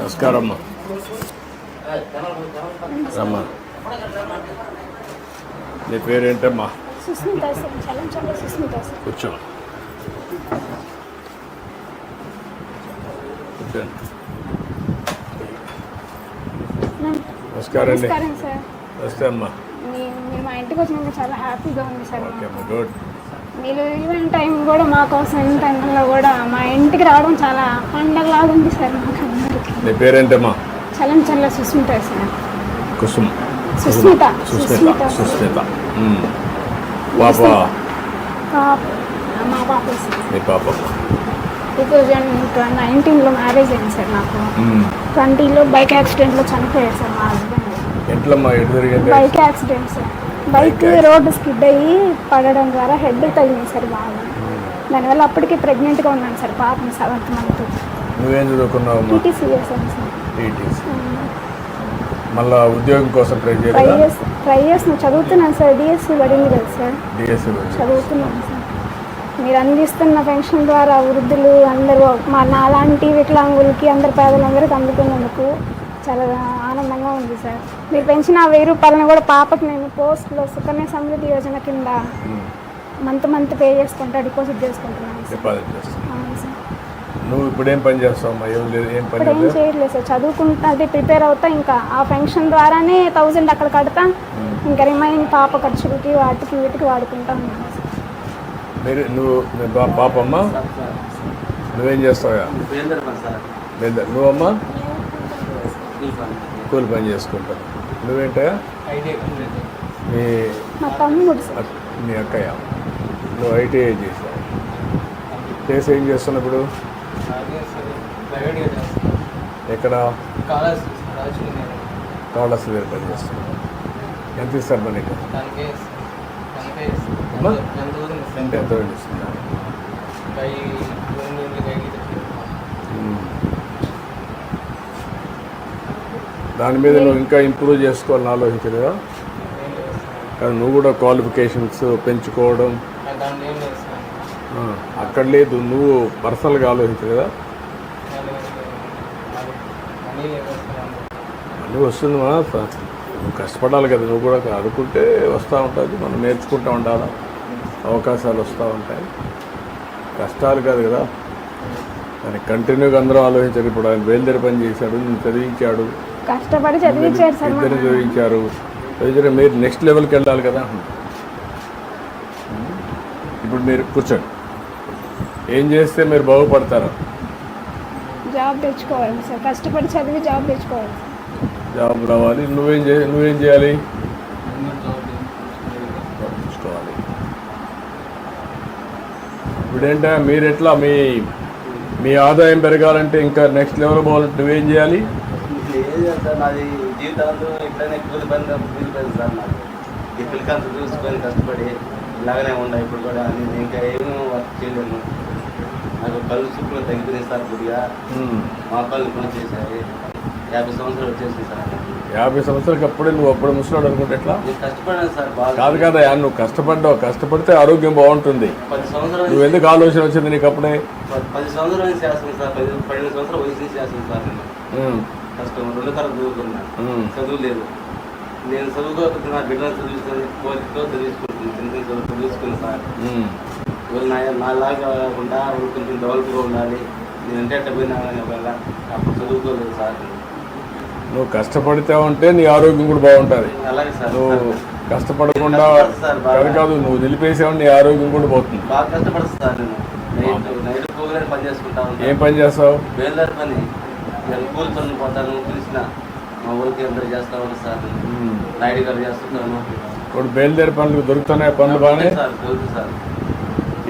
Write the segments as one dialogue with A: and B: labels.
A: నమస్కారం
B: రమ్మా. నీ పేరేంటమ్మా?
A: సుస్మిత సుస్మిత
B: కూర్చో. నమస్కారం అండి. నమస్తే అమ్మా.
A: మీరు మా ఇంటికి వచ్చినాక చాలా హ్యాపీగా ఉంది సార్.
B: గుడ్.
A: మీరు ఈవెంట్ టైం కూడా మా కోసం ఈవెంట్ టైంలో కూడా మా ఇంటికి రావడం చాలా పండగలాగా ఉంది సార్ మాకు అందరికీ.
B: నీ పేరేంటమ్మా?
A: చలం చల్ల సుస్మిత సార్.
B: కుసుమ్.
A: సుస్మిత
B: సుస్మిత సుస్మిత మ్మ్. పాప?
A: పాప మా పాప
B: మీ పాప?
A: టూ థౌజండ్ నైన్టీన్లో మ్యారేజ్ అయింది సార్ నాకు
B: మ్మ్.
A: ట్వంటీలో బైక్ యాక్సిడెంట్లో చనిపోయారు సార్ మా హస్బెండ్.
B: ఎట్లమ్మా ఎటు జరిగింది?
A: Bike accident sir. Bike road skid అయ్యి పడడం ద్వారా హెడ్ తగిలింది సార్ బాగా. దానివల్ల అప్పటికి ప్రెగ్నెంట్గా ఉన్నాను సార్ పాపని సెవెంత్ మంత్.
B: నువ్వేం
A: టీటీసీ చేశాను సార్.
B: టీటీసీ. మళ్ళా ఉద్యోగం కోసం ట్రై
A: చేసి ట్రై చేసిన చదువుతున్నాను సార్ డిఎస్సి పడింది కదా సార్.
B: డిఎస్సి
A: చదువుతున్నాను సార్. మీరు అందిస్తున్న పెన్షన్ ద్వారా వృద్ధులు అందరూ మా నాలాంటి వికలాంగులకి అందరు పేదలందరికీ అందుకున్నందుకు చాలా ఆనందంగా ఉంది సార్. మీరు పెంచిన ఆ వెయ్యి రూపాయలను కూడా పాపకి నేను పోస్ట్లో సుకన్య సమృద్ధి యోజన కింద మంత్ మంత్ పే చేసుకుంటా డిపాజిట్ చేసుకుంటున్నాను సార్.
B: డిపాజిట్ నువ్వు ఇప్పుడు ఏం పని చేస్తావమ్మా ఏం లేదు ఏం పని
A: ఇప్పుడు ఏం
B: లేదు?
A: చేయట్లేదు సార్. చదువుకుంటా అది ప్రిపేర్ అవుతా ఇంకా ఆ పెన్షన్ ద్వారానే థౌజండ్ అక్కడ కడతా ఇంకా రిమైనింగ్ పాప ఖర్చులకి వాటికి వీటికి వాడుకుంటా ఉన్నాను సార్.
B: మీరు నువ్వు మీ పాపమ్మ? నువ్వేం చేస్తావా నువ్వమ్మా? కూలి పని చేసుకుంటావు నువ్వేంటా? మీ
A: మా
B: అక్కయ్య. నువ్వు ఐటీఐ చేసావు చేసి ఏం చేస్తున్నావు ఇప్పుడు? ఎక్కడ? కాళస్ దగ్గర పని చేస్తున్నావు. ఎంత ఇస్తారు మరి నీకు? ఎంత ఇస్తున్నా దాని మీద నువ్వు ఇంకా ఇంప్రూవ్ చేసుకోవాలని ఆలోచించలేదా? కానీ నువ్వు కూడా క్వాలిఫికేషన్స్ పెంచుకోవడం. అక్కడ లేదు నువ్వు పర్సనల్గా ఆలోచించలేదా? అన్నీ వస్తుంది మన నువ్వు కష్టపడాలి కదా నువ్వు కూడా అనుకుంటే వస్తూ ఉంటుంది మనం నేర్చుకుంటూ ఉండాలి? అవకాశాలు వస్తూ ఉంటాయి. కష్టాలు కాదు కదా. దానికి కంటిన్యూగా అందరూ ఆలోచించారు ఇప్పుడు ఆయన బయలుదేరి పని చేశాడు నేను చదివించాడు.
A: కష్టపడి చదివించారు సార్
B: ఇద్దరు చదివించారు చదివించారు మీరు నెక్స్ట్ లెవెల్కి వెళ్ళాలి కదా. ఇప్పుడు మీరు కూర్చోండి. ఏం చేస్తే మీరు బాగుపడతారు?
A: జాబ్ తెచ్చుకోవాలి సార్. కష్టపడి చదివి జాబ్ తెచ్చుకోవాలి
B: జాబ్ రావాలి. నువ్వేం చే నువ్వేం చేయాలి? చూసుకోవాలి ఇప్పుడేంటా? మీరు ఎట్లా మీ మీ ఆదాయం పెరగాలంటే ఇంకా నెక్స్ట్ లెవెల్ పోవాలంటే నువ్వేం చేయాలి?
C: ఏం చేస్తాను నాది జీవితాంతం ఇట్లనే కూలి పని కూలి పని సార్ నాకు ఈ పిల్లకంత చూసుకొని కష్టపడి ఇలాగనే ఉన్నాయి ఇప్పుడు కూడా. నేను ఇంకా ఏమీ వర్క్ చేయలేను నాకు కళ్ళు చూపులు తగ్గిపోయినాయి సార్
B: ఉమ్.
C: మా కళ్ళు పని చేశాయి. యాభై సంవత్సరాలు వచ్చేసింది సార్.
B: యాభై సంవత్సరాలకి అప్పుడే నువ్వు అప్పుడు ముసలాడు అనుకుంటే ఎట్లా?
C: కష్టపడాను సార్ బాగా.
B: కాదు కదా నువ్వు కష్టపడ్డావు. కష్టపడితే ఆరోగ్యం బాగుంటుంది.
C: పది సంవత్సరాలు
B: నువ్వు ఎందుకు ఆలోచన వచ్చింది నీకు అప్పుడే?
C: పది- సంవత్సరాల చేస్తాను సార్. పది పన్నెండు సంవత్సరాల వయసు చేస్తాను సార్ కష్టం రెండు తరగతి చదువుకున్నాను
B: ఉమ్.
C: చదువు లేదు. నేను చదువుకోకపోతే నా బిడ్డను చదివిస్తుంది కోరికతో చదివించుకుంటుంది. చిన్న చదువు సార్. వీళ్ళు నా నాలాగా కాకుండా వాళ్ళు కొంచెం డెవలప్గా ఉండాలి. నేను అంటే అట్ట పోయినా వల్ల అప్పుడు చదువుకోలేదు సార్.
B: నువ్వు కష్టపడితే ఉంటే నీ ఆరోగ్యం కూడా బాగుంటుంది.
C: అలాగే సార్.
B: నువ్వు కష్టపడకుండా
C: సార్ బాగా.
B: కాదు నువ్వు నిలిపేసావు నీ ఆరోగ్యం కూడా పోతుంది.
C: బాగా కష్టపడుతుంది సార్ నేను. నైట్ పని చేసుకుంటా
B: ఏం పని చేస్తావు?
C: పని. నేను కూలి పనులు పోతాను పిలిచిన మా ఊరికి అందరూ చేస్తా సార్. నాయుడు గారు చేస్తుంటాను
B: ఇప్పుడు బయలుదేరి పనులు దొరుకుతున్నాయి పనులు బాగానే?
C: సార్ తెలుసు సార్.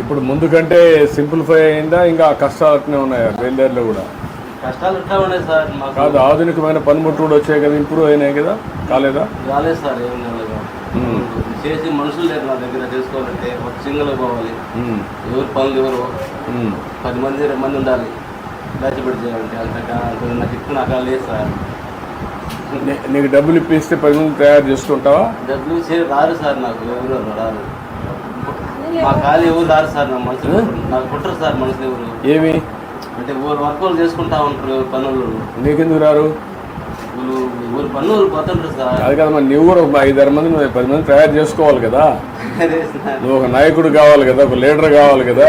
B: ఇప్పుడు ముందు కంటే సింప్లిఫై అయిందా? ఇంకా కష్టాలు అట్నే ఉన్నాయా బయలుదేరిలో కూడా?
C: కష్టాలు ఎట్లా ఉన్నాయి సార్ మాకు.
B: కాదు ఆధునికమైన పనిముట్లు కూడా వచ్చాయి కదా ఇంప్రూవ్ అయినాయి కదా? కాలేదా?
C: రాలేదు సార్ ఏం లేదు. చేసి మనుషులు లేరు నా దగ్గర చేసుకోవాలంటే ఒక సింగల్ పోవాలి. ఎవరు పనులు ఎవరు. పది మంది ఇరవై మంది ఉండాలి. దాచిపెట్టి చేయాలంటే నాకు లేదు సార్.
B: నీకు డబ్బులు ఇప్పిస్తే పది మంది తయారు చేసుకుంటావా?
C: డబ్బులు చే రారు సార్ నాకు ఎవరు రారు మా ఖాళీ ఎవరు రారు సార్ నా మనసులో. నాకు కుట్టరు సార్ మనసులో ఎవరు.
B: ఏమి?
C: అంటే ఊరు వర్క్ వాళ్ళు చేసుకుంటా ఉంటారు పనులు.
B: నీకెందుకు రారు?
C: ఊరు పనులు పోతుంటారు సార్.
B: అది కదా మరి నువ్వు కూడా ఒక ఐదారు మంది నువ్వు పది మంది తయారు చేసుకోవాలి కదా. నువ్వు ఒక నాయకుడు కావాలి కదా ఒక లీడర్ కావాలి కదా.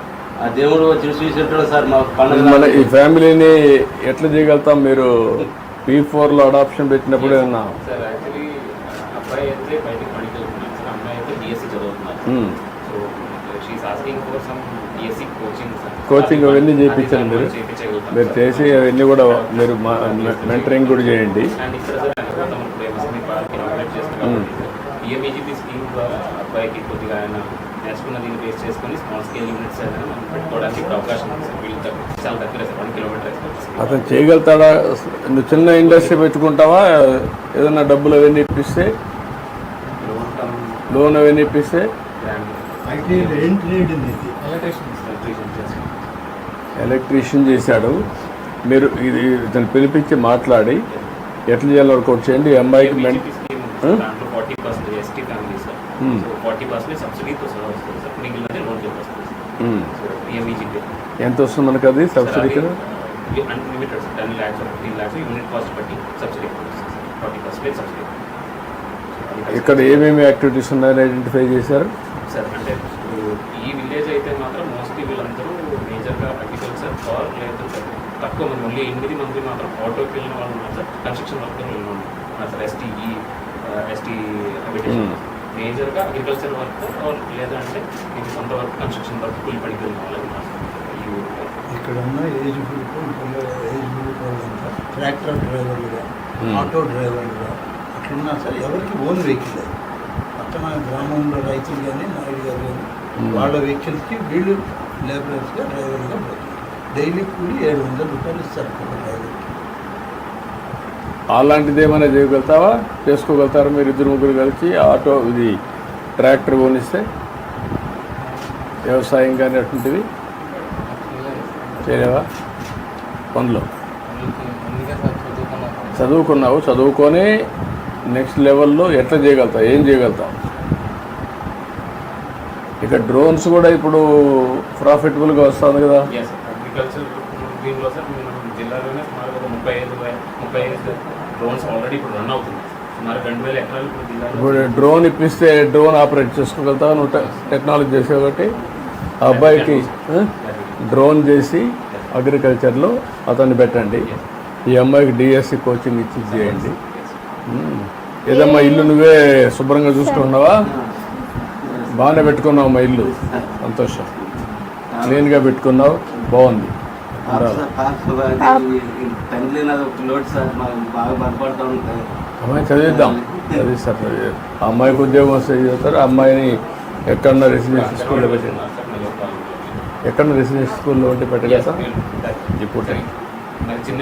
C: ఆ దేవుడు వచ్చి చూసి సార్ మా
B: మన
C: పండుగ
B: ఈ ఫ్యామిలీని ఎట్లా చేయగలుగుతాం మీరు? పీ ఫోర్లో అడాప్షన్ పెట్టినప్పుడు ఏమన్నా?
D: సార్ యాక్చువల్లీ అబ్బాయి అయితే బయటకు పనికి వెళ్తున్నాడు సార్. అమ్మాయి అయితే బీఎస్సీ చదువుతున్నారు
B: ఉమ్.
D: So she's asking for some BSc coaching sir
B: coaching అవన్నీ చేయించండి మీరు. మీరు చేసి అవన్నీ కూడా మీరు మెంటరింగ్ కూడా చేయండి.
D: అండ్ ఇక్కడ సార్ పార్క్ పిఎంఈజీపీ స్కీమ్ ద్వారా అబ్బాయికి కొద్దిగా ఆయన నేర్చుకున్న దీన్ని బేస్ చేసుకొని స్మాల్ స్కేల్ యూనిట్స్ ఏదైనా మనం పెట్టుకోవడానికి అవకాశం ఉంది సార్. వీళ్ళు దగ్గర చాలా దగ్గర సార్. వన్ కిలోమీటర్
B: అతను చేయగలుగుతాడా? నువ్వు చిన్న ఇండస్ట్రీ పెట్టుకుంటావా? ఏదైనా డబ్బులు అవన్నీ ఇప్పిస్తే? లోన్ అవన్నీ ఇప్పిస్తే? ఎలక్ట్రీషియన్ చేశాడు. మీరు ఇది ఇతను పిలిపించి మాట్లాడి ఎట్లా చేయాలో వర్కౌట్ చేయండి. అమ్మాయికి మెన్ Huh?
D: దాంట్లో forty percent ST family sir
B: Hmm.
D: So forty percent సబ్సిడీతో సహా వస్తుంది సార్ మిగిలినది లోన్ వస్తుంది సార్
B: ఉమ్.
D: సో పిఎంఈజీపీ
B: ఎంత వస్తుంది మనకు అది? సబ్సిడీ కింద
D: unlimited sir ten lakhs fifteen lakhs unit cost బట్టి సబ్సిడీ ఫార్టీ పర్సెంట్ సబ్సిడీ
B: ఇక్కడ ఏమేమి యాక్టివిటీస్ ఉన్నాయని ఐడెంటిఫై చేశారు?
D: సార్ అంటే ఈ విలేజ్ అయితే మాత్రం మోస్ట్లీ వీళ్ళందరూ మేజర్గా అగ్రికల్చర్ ఆర్ లేదు తక్కువ మంది ఓన్లీ ఎనిమిది మంది మాత్రం ఆటోకి వెళ్ళిన వాళ్ళు ఉన్నారు సార్ కన్స్ట్రక్షన్ వర్క్ వెళ్ళిన వాళ్ళు ఉన్నారు సార్ ఎస్టీఈ ఎస్టీ హ్యాబిటేషన్ మేజర్గా అగ్రికల్చర్ వర్క్ ఆర్ లేదంటే ఇది సొంత వర్క్ కన్స్ట్రక్షన్ వర్క్ కూలి పనికి వెళ్ళిన ఈ ఊరిలో.
E: ఇక్కడ ఉన్న ఏజ్ గ్రూప్ ఏజ్ గ్రూప్ వాళ్ళంతా ట్రాక్టర్ డ్రైవర్లుగా. ఆటో డ్రైవర్లుగా అట్లున్నా సరే ఎవరికి ఓన్ వెహికల్ పక్కన గ్రామంలో రైతులు కానీ నాయుడు గారు కానీ. వాళ్ళ వెహికల్స్కి వీళ్ళు లేబరర్స్గా డ్రైవర్గా పోతున్నారు డైలీ కూలి ఏడు వందల రూపాయలు ఇస్తారు ఒక డ్రైవర్కి
B: అలాంటిది ఏమైనా చేయగలుగుతావా? చేసుకోగలుగుతారా? మీరు ఇద్దరు ముగ్గురు కలిసి ఆటో ఇది ట్రాక్టర్ కొనిస్తే వ్యవసాయం కానీ అటువంటివి చేయలేవా? పనులు. చదువుకున్నావు చదువుకొని నెక్స్ట్ లెవెల్లో ఎట్లా చేయగలుగుతావు? ఏం చేయగలుగుతావు? ఇక డ్రోన్స్ కూడా ఇప్పుడు ప్రాఫిటబుల్గా వస్తుంది కదా.
D: అగ్రికల్చర్ దీనిలో సార్ జిల్లాలోనే సుమారు ముప్పై ఐదు ముప్పై ఐదు డ్రోన్స్ ఆల్రెడీ ఇప్పుడు రన్ అవుతుంది ఇప్పుడు
B: డ్రోన్ ఇప్పిస్తే డ్రోన్ ఆపరేట్ చేసుకోగలుగుతావు? నువ్వు టెక్నాలజీ చేసే ఒకటి ఆ? అబ్బాయికి? డ్రోన్ చేసి అగ్రికల్చర్లో అతన్ని పెట్టండి. ఈ అమ్మాయికి డిఎస్సి కోచింగ్ ఇచ్చి చేయండి. ఏదమ్మా ఇల్లు నువ్వే శుభ్రంగా చూసుకుంటున్నావా? బాగానే పెట్టుకున్నావు మా ఇల్లు. సంతోషం. క్లీన్గా పెట్టుకున్నావు. బాగుంది. అమ్మాయి చదివిద్దాం. చదివిస్తారు అమ్మాయికి ఉద్యోగం వస్తే చదువుతారు ఆ అమ్మాయిని ఎక్కడన్నా రెసిడెన్షియల్ స్కూల్లో పెట్టండి. ఎక్కడ రెసిడెన్షియల్ స్కూల్లో ఉంటే పెట్టగలుగుతాం ఇప్పుడు
D: చిన్న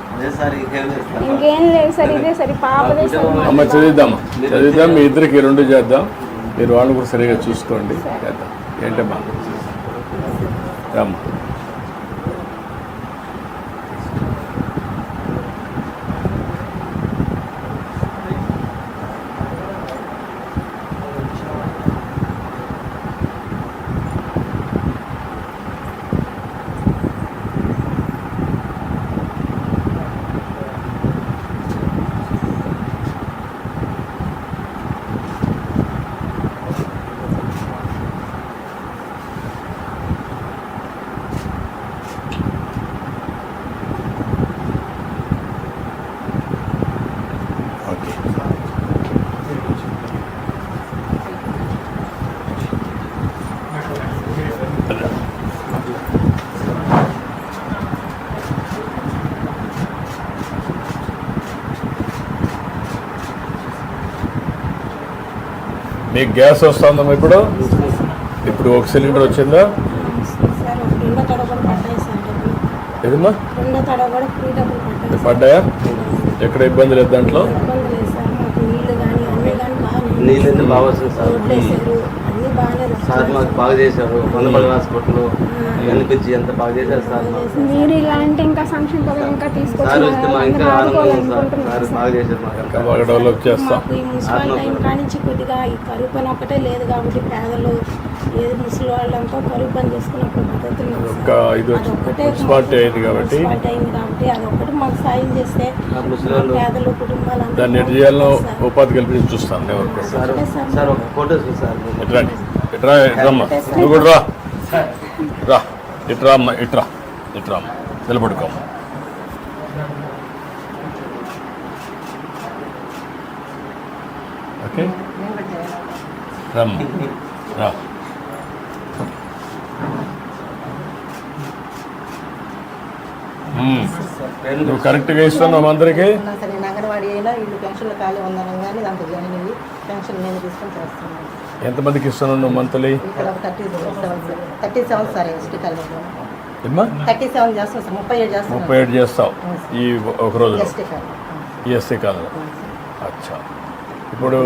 C: ఇంకేం లేదు సార్
A: ఇదే సరే పాపదే సార్
B: అమ్మ చదివిద్దాం. చదివిద్దాం మీ ఇద్దరికి రెండు చేద్దాం. మీరు వాళ్ళని కూడా సరిగా చూసుకోండి. చేద్దాం. ఏంటమ్మా? రామ్మా. మీకు గ్యాస్ వస్తుందమ్మా ఇప్పుడు? ఇప్పుడు ఒక సిలిండర్ వచ్చిందా? ఏదమ్మా?
F: పడ్డాయి?
B: ఎక్కడ ఇబ్బంది లేదు దాంట్లో?
C: నీళ్ళు బాగా వస్తుంది సార్? మాకు బాగా చేశారు. మందపల్లి హాస్పిటల్ ఎంత బాగా మాకు
A: మీరు ఇలాంటి ఇంకా సంక్షేమ పథకం ఇంకా
F: మున్సిపల్ టైం కానించి కొద్దిగా ఈ కరువు పని ఒక్కటే లేదు కాబట్టి పేదలు ఏది ముసలి వాళ్ళంతా కరువు పని చేసుకున్నప్పుడు పద్ధతులు అదొక్కటే
B: మున్సిపాలిటీ అయింది కాబట్టి.
F: కాబట్టి అదొక్కటి మాకు సాయం చేస్తే పేదలు కుటుంబాలు
B: దాన్ని ఎటు చేయాలో. ఉపాధి కల్పించి చూస్తాను ఎవరికి
C: సార్ సార్ ఒక సార్.
B: ఇట్రమ్మా నువ్వు కూడా రా. రా ఇట్రా అమ్మ ఇట్రా ఇట్రా అమ్మ నిలబడుకోమ్మా ఓకే? రమ్మ రా. నువ్వు కరెక్ట్గా ఇస్తున్నావు అందరికీ.
G: సరే నేను అంగన్వాడీ అయినా వీళ్ళు పెన్షన్లు ఖాళీ ఉందనం కానీ దాంట్లో జాయిన్ అయ్యి పెన్షన్ నేను తీసుకొని చేస్తున్నాను.
B: ఎంతమందికి ఇస్తున్నావు నువ్వు మంత్లీ?
G: ఇక్కడ ఒక thirty seven thirty seven sir ST కాలేజ్లో. థర్టీ సెవెన్ చేస్తాను సార్ ముప్పై ఏడు చేస్తాను
B: ముప్పై ఏడు చేస్తావు ఈ ఒక రోజులో?
G: ఎస్టీ కాలేజ్
B: ఈఎస్సీ కాలంలో అచ్చా. ఇప్పుడు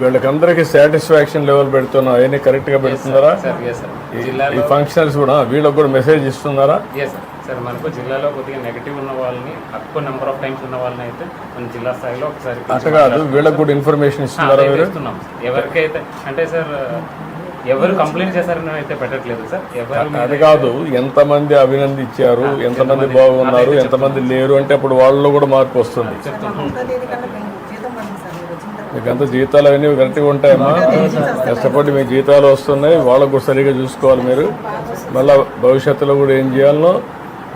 B: వీళ్ళకందరికీ సాటిస్ఫాక్షన్ లెవెల్ పెడుతున్నావు అవన్నీ కరెక్ట్గా పెడుతున్నారా?
D: సార్ ఎస్ సార్
B: ఈ- ఫంక్షనల్స్ కూడా వీళ్ళకి కూడా మెసేజ్ ఇస్తున్నారా?
D: ఎస్ సార్ సార్ మనకు జిల్లాలో కొద్దిగా నెగిటివ్ ఉన్న వాళ్ళని తక్కువ నెంబర్ ఆఫ్ టైమ్స్ ఉన్న వాళ్ళని అయితే మన జిల్లా స్థాయిలో ఒకసారి
B: అట్లా కాదు. వీళ్ళకి కూడా ఇన్ఫర్మేషన్ ఇస్తున్నారా
D: ఇస్తున్నాం. ఎవరికైతే అంటే సార్ ఎవరు కంప్లైంట్ చేశారని అయితే పెట్టట్లేదు సార్ ఎవరు
B: అది కాదు. ఎంతమంది అభినందించారు? ఎంతమంది బాగున్నారు? ఎంతమంది లేరు? అంటే అప్పుడు వాళ్ళలో కూడా మార్పు వస్తుంది
G: ఒకటో తేదీ కల్లా మేము జీతం పడింది సార్ మీరు వచ్చిన తర్వాత.
B: మీకు అంత జీతాలు అవన్నీ కరెక్ట్గా ఉంటాయమ్మా కష్టపడి మీ జీతాలు వస్తున్నాయి. వాళ్ళకు కూడా సరిగా చూసుకోవాలి మీరు. మళ్ళీ భవిష్యత్తులో కూడా ఏం చేయాలనో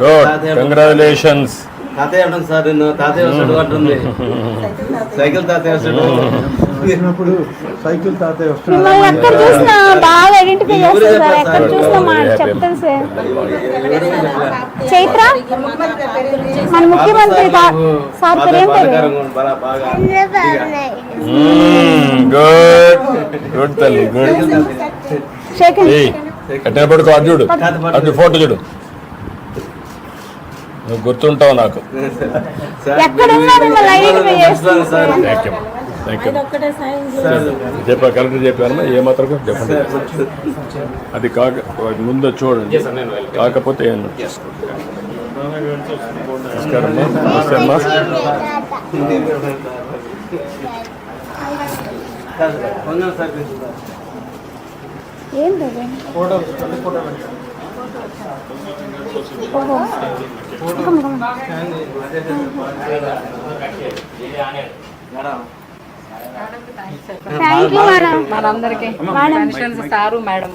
B: Good
C: తాతయ్య అంటుంది.
B: కంగ్రాచులేషన్స్
C: తాతయ్య అంటుంది సార్ నిన్ను తాతయ్య వస్తాడు అంటుంది. సైకిల్ తాతయ్య వస్తాడు.
E: వచ్చినప్పుడు సైకిల్ తాతయ్య
A: సార్. చైత్ర మన ముఖ్యమంత్రి సార్
B: గుడ్. గుడ్ తల్లి గుడ్. చూడు. అది ఫోటో చూడు నువ్వు గుర్తుంటావు నాకు
C: సార్,
A: ఎక్కడున్నా మిమ్మల్ని ఐడెంటిఫై చేస్తారు
C: sir
B: thank you thank you
F: అది ఒక్కటే సాయం
C: సార్
B: చెప్పా కలెక్టర్ చెప్పాను ఏ మాత్రం చెప్పండి. అది కాక ముందు చూడండి. కాకపోతే ఏం నమస్కారం నమస్తే అమ్మా
A: థ్యాంక్ యూ మేడం
H: మనందరికీ. Pensions sir madam.